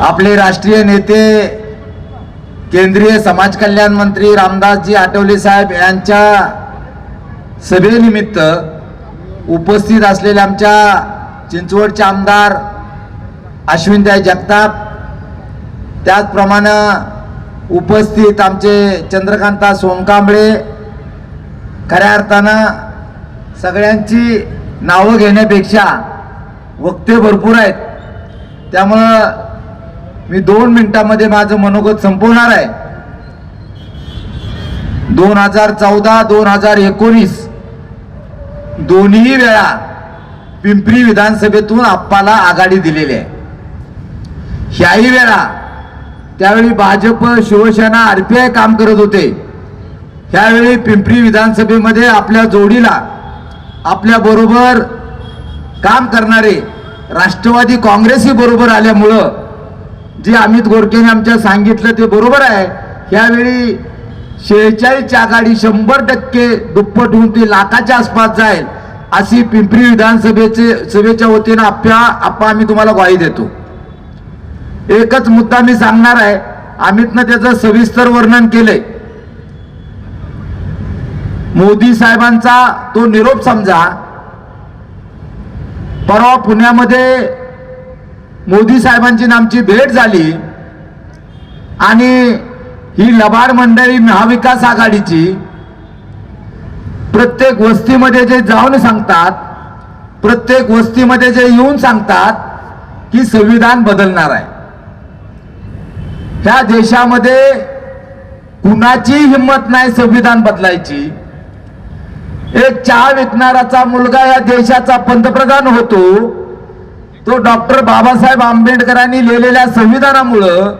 आपले राष्ट्रीय नेते केंद्रीय समाज कल्याण मंत्री रामदासजी आठवले साहेब यांच्या सभेनिमित्त उपस्थित असलेले आमच्या चिंचवडचे आमदार अश्विनताई जगताप त्याचप्रमाणे उपस्थित आमचे चंद्रकांता सोनकांबळे खऱ्या अर्थानं सगळ्यांची नावं घेण्यापेक्षा वक्ते भरपूर आहेत. त्यामुळं मी दोन मिनिटामध्ये माझं मनोगत संपवणार आहे. दोन हजार चौदा दोन हजार एकोणीस दोन्ही वेळा पिंपरी विधानसभेतून आप्पाला आघाडी दिलेली आहे. ह्याही वेळा त्यावेळी भाजप शिवसेना आरपीआय काम करत होते. ह्यावेळी पिंपरी विधानसभेमध्ये आपल्या जोडीला आपल्या बरोबर काम करणारे राष्ट्रवादी काँग्रेसही बरोबर आल्यामुळं जे अमित गोरकेने आमच्या सांगितलं ते बरोबर आहे. यावेळी शेहेचाळीसच्या आघाडी शंभर टक्के दुप्पट होऊन ती लाखाच्या आसपास जाईल अशी पिंपरी विधानसभेचे सभेच्या वतीनं आप्या आप्पा आम्ही तुम्हाला ग्वाही देतो. एकच मुद्दा मी सांगणार आहे अमितनं त्याचं सविस्तर वर्णन केलंय. मोदी साहेबांचा तो निरोप समजा परवा पुण्यामध्ये मोदी साहेबांची आमची भेट झाली. आणि ही लबाड मंडळी महाविकास आघाडीची प्रत्येक वस्तीमध्ये जे जाऊन सांगतात प्रत्येक वस्तीमध्ये जे येऊन सांगतात की संविधान बदलणार आहे. ह्या देशामध्ये कुणाची हिंमत नाही संविधान बदलायची. एक चहा विकणाराचा मुलगा या देशाचा पंतप्रधान होतो तो डॉक्टर बाबासाहेब आंबेडकरांनी लिहिलेल्या संविधानामुळं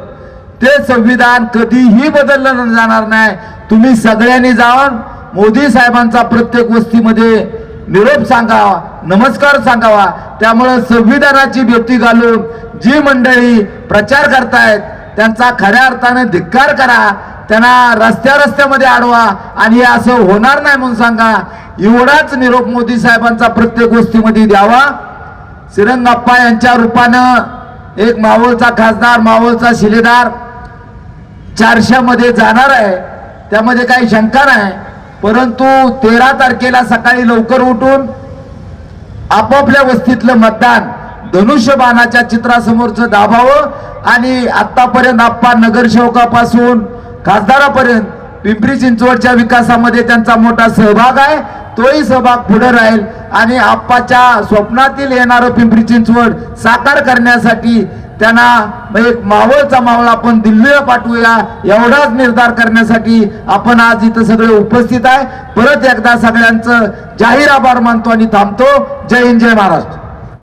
ते संविधान कधीही बदललं जाणार नाही. तुम्ही सगळ्यांनी जाऊन मोदी साहेबांचा प्रत्येक वस्तीमध्ये निरोप सांगावा नमस्कार सांगावा. त्यामुळं संविधानाची भीती घालून जी मंडळी प्रचार करतायत त्यांचा खऱ्या अर्थाने धिक्कार करा. त्यांना रस्त्या रस्त्यामध्ये अडवा आणि हे असं होणार नाही म्हणून सांगा. एवढाच निरोप मोदी साहेबांचा प्रत्येक गोष्टीमध्ये द्यावा. श्रीरंगाप्पा यांच्या रूपानं एक मावळचा खासदार मावळचा शिलेदार चारशेमध्ये जाणार आहे. त्यामध्ये काही शंका नाही. परंतु तेरा तारखेला सकाळी लवकर उठून आपापल्या वस्तीतलं मतदान धनुष्यबाणाच्या चित्रासमोरचं दाबावं आणि आत्तापर्यंत आप्पा नगरसेवकापासून खासदारापर्यंत पिंपरी चिंचवडच्या विकासामध्ये त्यांचा मोठा सहभाग आहे. तोही सहभाग पुढे राहील. आणि आप्पाच्या स्वप्नातील येणारं पिंपरी चिंचवड साकार करण्यासाठी त्यांना एक मावळचा मावळ आपण दिल्लीला पाठवूया. एवढाच निर्धार करण्यासाठी आपण आज इथं सगळे उपस्थित आहे. परत एकदा सगळ्यांचं जाहीर आभार मानतो आणि थांबतो. जय हिंद जय महाराष्ट्र.